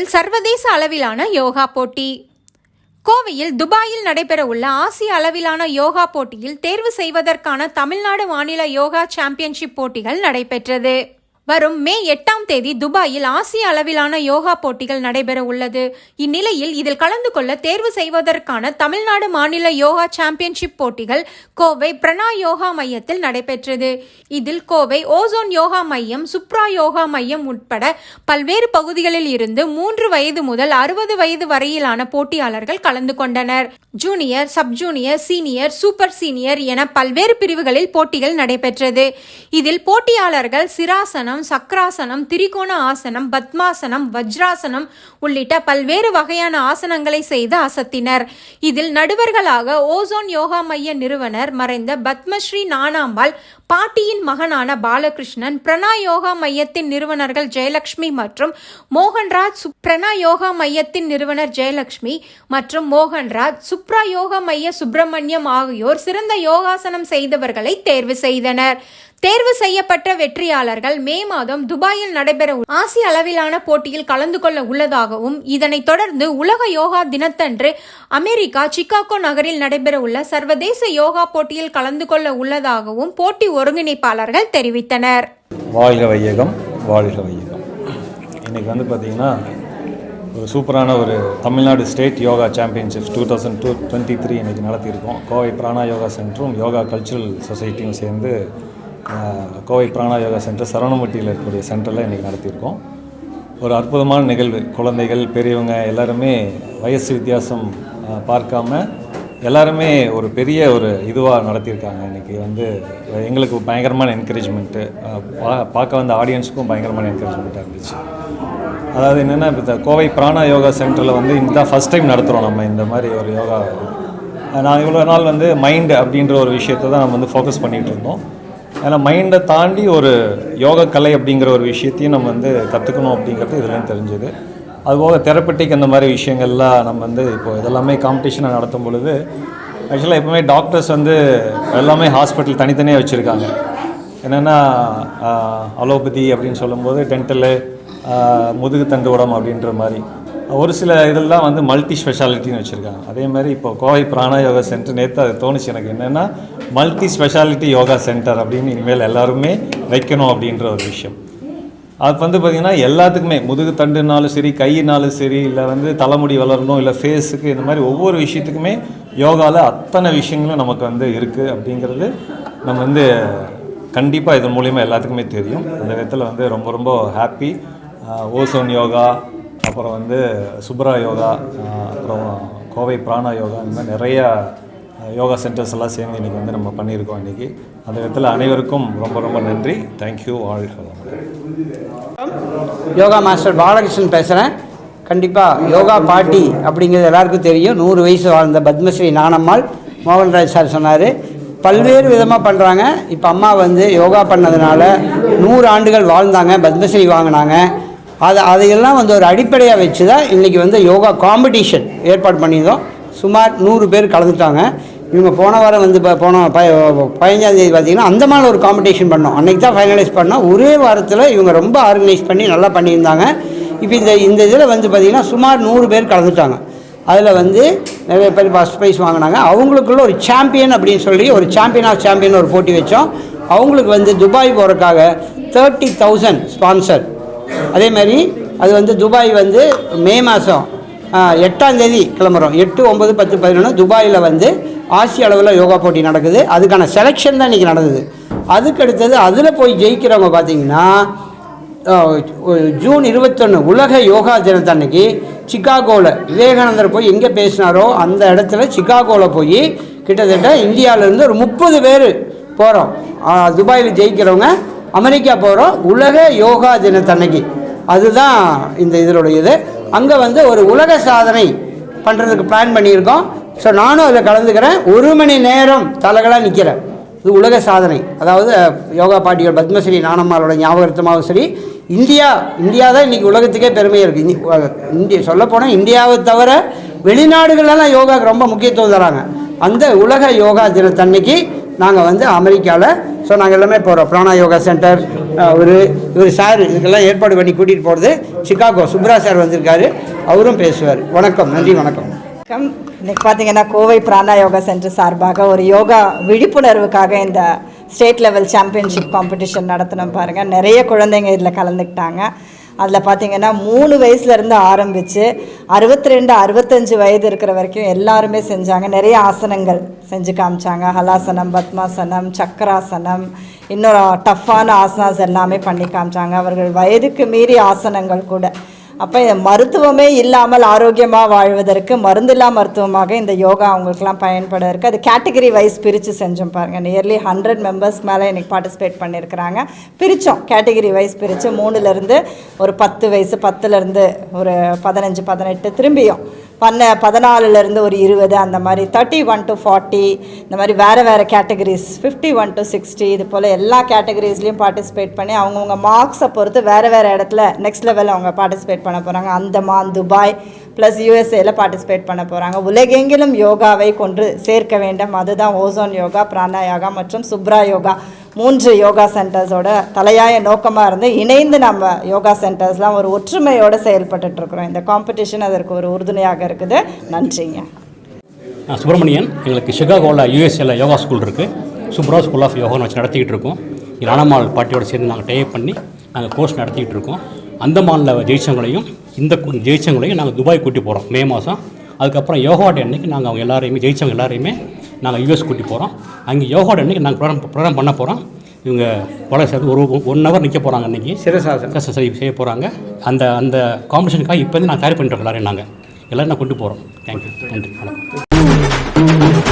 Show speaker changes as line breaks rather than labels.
கோவையில் சர்வதேச அளவிலான யோகா போட்டி. கோவையில் துபாயில் நடைபெறவுள்ள ஆசிய அளவிலான யோகா போட்டியில் தேர்வு செய்வதற்கான தமிழ்நாடு மாநில யோகா சாம்பியன்ஷிப் போட்டிகள் நடைபெற்றது. வரும் மே எட்டாம் தேதி துபாயில் ஆசிய அளவிலான யோகா போட்டிகள் நடைபெற உள்ளது. இந்நிலையில் இதில் கலந்து கொள்ள தேர்வு செய்வதற்கான தமிழ்நாடு மாநில யோகா சாம்பியன்ஷிப் போட்டிகள் கோவை பிரணா யோகா மையத்தில் நடைபெற்றது. இதில் கோவை ஓசோன் யோகா மையம் சுப்ரா யோகா மையம் உட்பட பல்வேறு பகுதிகளில் இருந்து மூன்று வயது முதல் அறுபது வயது வரையிலான போட்டியாளர்கள் கலந்து கொண்டனர். Junior sub junior senior super senior என பல்வேறு பிரிவுகளில் போட்டிகள் நடைபெற்றது. இதில் போட்டியாளர்கள் சிராசனம் சக்ராசனம் திரிகோண ஆசனம் பத்மாசனம் வஜ்ராசனம் உள்ளிட்ட பல்வேறு வகையான ஆசனங்களை செய்து அசத்தினர். இதில் நடுவர்களாக ஓசோன் யோகா மைய நிறுவனர் மறைந்த பத்மஸ்ரீ நானாம்பாள் பாட்டியின் மகனான பாலகிருஷ்ணன் பிரணா யோகா மையத்தின் நிறுவனர்கள் ஜெயலட்சுமி மற்றும் மோகன்ராஜ் சுப்- பிரணா யோகா மையத்தின் நிறுவனர் ஜெயலட்சுமி மற்றும் மோகன்ராஜ் சுப்ரா யோகா மைய சுப்பிரமணியம் ஆகியோர் சிறந்த யோகாசனம் செய்தவர்களை தேர்வு செய்தனர். தேர்வு செய்யப்பட்ட வெற்றியாளர்கள் மே மாதம் துபாயில் நடைபெற ஆசிய அளவிலான போட்டியில் கலந்து கொள்ள உள்ளதாகவும் இதனைத் தொடர்ந்து உலக யோகா தினத்தன்று அமெரிக்கா சிகாகோ நகரில் நடைபெற உள்ள சர்வதேச யோகா போட்டியில் கலந்து கொள்ள உள்ளதாகவும் போட்டி ஒருங்கிணைப்பாளர்கள் தெரிவித்தனர்.
வாழ்க வையகம் வாழ்க வையகம். இன்னைக்கு வந்து பார்த்திங்கன்னா ஒரு சூப்பரான ஒரு Tamil Nadu state yoga championships two thousand two twenty three இன்றைக்கி நடத்தியிருக்கோம். கோவை பிராணா யோகா சென்டரும் யோகா கல்ச்சுரல் சொசைட்டியும் சேர்ந்து கோவை பிராணா யோகா சென்டர் சரவணமட்டியில் இருக்கக்கூடிய சென்டரில் இன்றைக்கி நடத்தியிருக்கோம். ஒரு அற்புதமான நிகழ்வு. குழந்தைகள் பெரியவங்க எல்லாருமே வயசு வித்தியாசம் பார்க்காம எல்லாருமே ஒரு பெரிய ஒரு இதுவாக நடத்தியிருக்காங்க. இன்றைக்கி வந்து எங்களுக்கு பயங்கரமான என்கரேஜ்மெண்ட்டு பா பார்க்க வந்த ஆடியன்ஸுக்கும் பயங்கரமான என்கரேஜ்மெண்ட்டாக இருந்துச்சு. அதாவது என்னென்னா இப்போ கோவை பிராணா யோகா சென்டரில் வந்து இதுதான் ஃபஸ்ட் டைம் நடத்துகிறோம் நம்ம இந்த மாதிரி ஒரு யோகா நான் இவ்வளோ நாள் வந்து மைண்டு அப்படின்ற ஒரு விஷயத்தை தான் நம்ம வந்து ஃபோக்கஸ் பண்ணிகிட்டு இருந்தோம். ஏன்னா மைண்டை தாண்டி ஒரு யோக கலை அப்படிங்கிற ஒரு விஷயத்தையும் நம்ம வந்து கற்றுக்கணும் அப்படிங்கிறது இதுலேருந்து தெரிஞ்சது. அதுபோக தெரப்பட்டிக் அந்த மாதிரி விஷயங்கள்லாம் நம்ம வந்து இப்போ இதெல்லாமே காம்படிஷனை நடத்தும் பொழுது ஆக்சுவலாக எப்பவுமே டாக்டர்ஸ் வந்து எல்லாமே ஹாஸ்பிட்டல் தனித்தனியாக வச்சுருக்காங்க. என்னென்னா அலோபதி அப்படின்னு சொல்லும்போது டென்டலு முதுகு தண்டு உடம் அப்படின்ற மாதிரி. ஒரு சில இதெல்லாம் வந்து மல்டி ஸ்பெஷாலிட்டின்னு வச்சுருக்காங்க. அதே மாதிரி இப்போ கோவை பிராணா யோகா சென்டர் நேற்று அது தோணுச்சு எனக்கு என்னென்னா மல்டி ஸ்பெஷாலிட்டி யோகா சென்டர் அப்படின்னு இனிமேல் எல்லாருமே வைக்கணும் அப்படின்ற ஒரு விஷயம். அது வந்து பார்த்திங்கன்னா எல்லாத்துக்குமே முதுகு தண்டுனாலும் சரி கையினாலும் சரி இல்லை வந்து தலைமுடி வளரணும் இல்லை ஃபேஸுக்கு இந்த மாதிரி ஒவ்வொரு விஷயத்துக்குமே யோகாவில் அத்தனை விஷயங்களும் நமக்கு வந்து இருக்குது அப்படிங்கிறது நம்ம வந்து கண்டிப்பாக இதன் மூலிமா எல்லாத்துக்குமே தெரியும். அந்த விதத்தில் வந்து ரொம்ப ரொம்ப ஹாப்பி ஓசோன் யோகா அப்புறம் வந்து சுப்ரா யோகா அப்புறம் கோவை பிராணா யோகா இந்த மாதிரி நிறையா யோகா சென்டர்ஸ் எல்லாம் சேர்ந்து இன்றைக்கி வந்து நம்ம பண்ணியிருக்கோம் இன்றைக்கி அந்த விதத்தில் அனைவருக்கும் ரொம்ப ரொம்ப நன்றி. Thank you all
yoga master Balakrishnan பேசுகிறேன் கண்டிப்பாக யோகா பாட்டி அப்படிங்கிறது எல்லாருக்கும் தெரியும். நூறு வயசு வாழ்ந்த பத்மஸ்ரீ நானம்மாள் மோகன்ராஜ் சார் சொன்னார். பல்வேறு விதமாக பண்ணுறாங்க இப்போ அம்மா வந்து யோகா பண்ணதுனால நூறு ஆண்டுகள் வாழ்ந்தாங்க. பத்மஸ்ரீ வாங்கினாங்க. அதை அதையெல்லாம் வந்து ஒரு அடிப்படையாக வச்சு தான் இன்றைக்கி வந்து யோகா காம்படிஷன் ஏற்பாடு பண்ணியிருந்தோம். சுமார் நூறு பேர் கலந்துட்டாங்க இவங்க போன வாரம் வந்து இப்போ போன ப பதினஞ்சாந்தேதி பார்த்திங்கன்னா அந்தமான ஒரு காம்படிஷன் பண்ணோம். அன்றைக்கி தான் ஃபைனலைஸ் பண்ணோம். ஒரே வாரத்தில் இவங்க ரொம்ப ஆர்கனைஸ் பண்ணி நல்லா பண்ணியிருந்தாங்க. இப்போ இந்த இந்த இதில் வந்து பார்த்திங்கன்னா சுமார் நூறு பேர் கலந்துட்டாங்க அதில் வந்து நிறைய பேர் ஃபஸ்ட் ப்ரைஸ் வாங்கினாங்க. அவங்களுக்குள்ள ஒரு சாம்பியன் அப்படின்னு சொல்லி ஒரு சாம்பியன் ஆஃப் சாம்பியன் ஒரு போட்டி வச்சோம். அவங்களுக்கு வந்து துபாய் போகிறதுக்காக தேர்ட்டி தௌசண்ட் ஸ்பான்சர் அதே மாதிரி அது வந்து துபாய் வந்து மே மாதம் எட்டாம் தேதி கிளம்புறோம். எட்டு ஒம்பது பத்து பதினொன்று துபாயில் வந்து ஆசிய அளவில் யோகா போட்டி நடக்குது. அதுக்கான செலெக்ஷன் தான் இன்றைக்கி நடந்தது. அதுக்கு அடுத்தது அதில் போய் ஜெயிக்கிறவங்க பார்த்தீங்கன்னா ஜூன் இருபத்தொன்று உலக யோகா தினத்தன்னைக்கு சிகாகோவில் விவேகானந்தர் போய் எங்கே பேசினாரோ அந்த இடத்துல சிகாகோவில் போய் கிட்டத்தட்ட இந்தியாவிலேருந்து ஒரு முப்பது பேர் போகிறோம் துபாயில் ஜெயிக்கிறவங்க அமெரிக்கா போகிறோம் உலக யோகா தினத்தன்னைக்கு அதுதான் இந்த இதனுடைய இது அங்கே வந்து ஒரு உலக சாதனை பண்ணுறதுக்கு பிளான் பண்ணியிருக்கோம். ஸோ நானும் அதில் கலந்துக்கிறேன். ஒரு மணி நேரம் தலைகளாக நிற்கிறேன் இது உலக சாதனை. அதாவது யோகா பாட்டிகள் பத்மஸ்ரீ நானம்மாளோட ஞாபகத்தமாகவும் சரி இந்தியா இந்தியா தான் இன்றைக்கி உலகத்துக்கே பெருமையாக இருக்குது இந்திய சொல்லப்போனால் இந்தியாவை தவிர வெளிநாடுகளெல்லாம் யோகாவுக்கு ரொம்ப முக்கியத்துவம் தராங்க. அந்த உலக யோகா தினத்தன்னைக்கு நாங்கள் வந்து அமெரிக்காவில் ஸோ நாங்கள் எல்லாமே போகிறோம் பிராணா யோகா சென்டர் ஒரு இவர் சார் இதுக்கெல்லாம் ஏற்பாடு பண்ணி கூட்டிகிட்டு போகிறது சிகாகோ சுப்ரா சார் வந்திருக்காரு அவரும் பேசுவார். வணக்கம் நன்றி வணக்கம்.
வணக்கம் இன்னைக்கு பார்த்தீங்கன்னா கோவை பிராணா யோகா சென்டர் சார்பாக ஒரு யோகா விழிப்புணர்வுக்காக இந்த ஸ்டேட் லெவல் சாம்பியன்ஷிப் காம்படிஷன் நடத்தினோம் பாருங்கள் நிறைய குழந்தைங்க இதில் கலந்துக்கிட்டாங்க. அதில் பார்த்தீங்கன்னா மூணு வயசுலேருந்து ஆரம்பித்து அறுபத்தி ரெண்டு அறுபத்தஞ்சு வயது இருக்கிற வரைக்கும் எல்லாருமே செஞ்சாங்க. நிறைய ஆசனங்கள் செஞ்சு காமிச்சாங்க. ஹலாசனம் பத்மாசனம் சக்கராசனம் இன்னொரு டஃப்பான ஆசனாஸ் எல்லாமே பண்ணி காமிச்சாங்க. அவர்கள் வயதுக்கு மீறி ஆசனங்கள் கூட. அப்போ இந்த மருத்துவமே இல்லாமல் ஆரோக்கியமாக வாழ்வதற்கு மருந்தில்லா மருத்துவமாக இந்த யோகா அவங்களுக்குலாம் பயன்பட இருக்குது அது கேட்டகரி வைஸ் பிரித்து செஞ்சோம் பாருங்கள் நியர்லி ஹண்ட்ரட் மெம்பர்ஸ் மேலே இன்றைக்கி பார்ட்டிசிபேட் பண்ணியிருக்கிறாங்க பிரித்தோம் கேட்டகரி வைஸ் பிரித்து மூணுலேருந்து ஒரு பத்து வயசு பத்துலேருந்து ஒரு பதினஞ்சு பதினெட்டு திரும்பியும். பண்ண பதினாலுலேருந்து ஒரு இருபது அந்த மாதிரி. தேர்ட்டி ஒன் டு ஃபார்ட்டி இந்த மாதிரி வேறு வேறு categories. Fifty one to sixty இது போல் எல்லா கேட்டகரிஸ்லேயும் பார்ட்டிசிபேட் பண்ணி அவங்கவுங்க மார்க்ஸை பொறுத்து வேறு வேறு இடத்துல நெக்ஸ்ட் லெவல் அவங்க பார்ட்டிசிபேட் பண்ண போகிறாங்க அந்தமான் துபாய் ப்ளஸ் யூஎஸ்ஏல பார்ட்டிசிபேட் பண்ண போகிறாங்க உலகெங்கிலும் யோகாவை கொண்டு சேர்க்க வேண்டும். அதுதான் ஓசோன் யோகா பிராணாயோகா மற்றும் சுப்ரா யோகா. மூன்று யோகா சென்டர்ஸோட தலையாய நோக்கமாக இருந்து இணைந்து நம்ம யோகா சென்டர்ஸ்லாம் ஒரு ஒற்றுமையோடு செயல்பட்டுருக்குறோம் இந்த காம்படிஷன் அதற்கு ஒரு உறுதுணையாக இருக்குது. நன்றிங்க.
நான் சுப்பிரமணியன் எங்களுக்கு சிகாகோவில் யூஎஸ்ஏல யோகா ஸ்கூல் இருக்குது சுப்ரா ஸ்கூல் ஆஃப் யோகான்னு வச்சு நடத்திக்கிட்டு இருக்கோம். இங்கே ராணம்மாள் பாட்டியோட சேர்ந்து நாங்கள் டைப் பண்ணி நாங்கள் கோர்ஸ் நடத்திக்கிட்டு இருக்கோம். அந்தமானில் ஜெயிச்சவங்களையும் இந்த ஜெயிச்சவங்களையும் நாங்கள் துபாய் கூட்டி போகிறோம் மே மாதம் அதுக்கப்புறம் யோகா டே அன்னைக்கு நாங்கள் அவங்க எல்லாரையுமே ஜெயிச்சவங்க எல்லாரையுமே நாங்கள் யூஎஸ் கூட்டி போகிறோம் அங்கே யோகா டே அன்னைக்கு நாங்கள் ப்ரோக்ராம் ப்ரோக்ராம் பண்ண போகிறோம் இவங்க பல ஒரு ஒன் ஹவர் நிற்க போகிறாங்க அன்றைக்கி
சிரசாசனம்
கஷ்டம் செய்ய செய்ய போகிறாங்க அந்த அந்த காம்படிஷனுக்காக இப்போ நான் தயார் பண்ணிட்டு எல்லாரையும் நாங்கள் எல்லோரும் நான் கொண்டு போகிறோம் தேங்க்யூ நன்றி. வணக்கம்.